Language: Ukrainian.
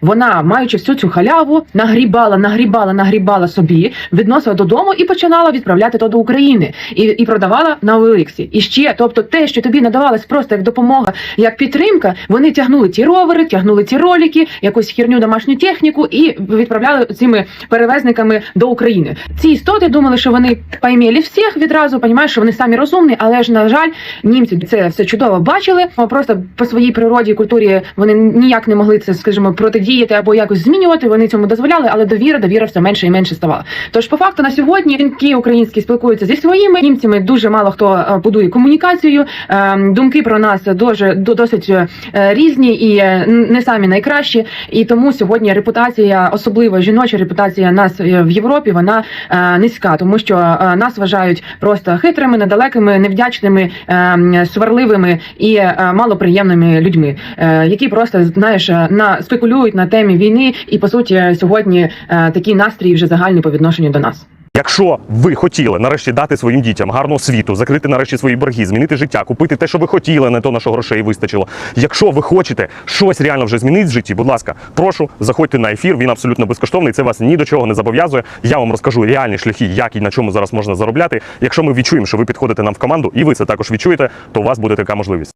Вона, маючи всю цю халяву, нагрібала, нагрібала, нагрібала собі, відносила додому і починала відправляти то до України і, і продавала на Олексі. І ще, тобто, те, що тобі надавалось просто як допомога, як підтримка, вони тягнули ті ровери, тягнули ті ролики, якусь херню домашню техніку і відправляли цими перевезниками до України. Ці істоти думали, що вони поймели всіх відразу, понімаєш, що вони самі розумні, але ж на жаль, німці це все чудово бачили. Просто по своїй природі і культурі вони ніяк не могли це, скажімо, протидіяти або якось змінювати. Вони цьому дозволяли, але довіра, довіра все менше і менше ставала. Тож, по факту, на сьогодні жінки українські спілкуються зі своїми німцями. Дуже мало хто е, будує комунікацію. Е, Думки про нас дуже до- досить е, різні і е, не самі найкращі. І тому сьогодні репутація, особливо жіноча репутація нас в Європі, вона низька, тому що нас вважають просто хитрими, недалекими, невдячними, е, сварливими і малоприємними людьми, які просто знаєш на спекулюють на темі війни, і по суті сьогодні е, такий настрій вже загальний по відношенню до нас. Якщо ви хотіли нарешті дати своїм дітям гарну освіту, закрити нарешті свої борги, змінити життя, купити те, що ви хотіли, не то на що грошей вистачило. Якщо ви хочете щось реально вже змінити в житті, будь ласка, прошу, заходьте на ефір. Він абсолютно безкоштовний. Це вас ні до чого не зобов'язує. Я вам розкажу реальні шляхи, як і на чому зараз можна заробляти. Якщо ми відчуємо, що ви підходите нам в команду, і ви це також відчуєте, то у вас буде така можливість.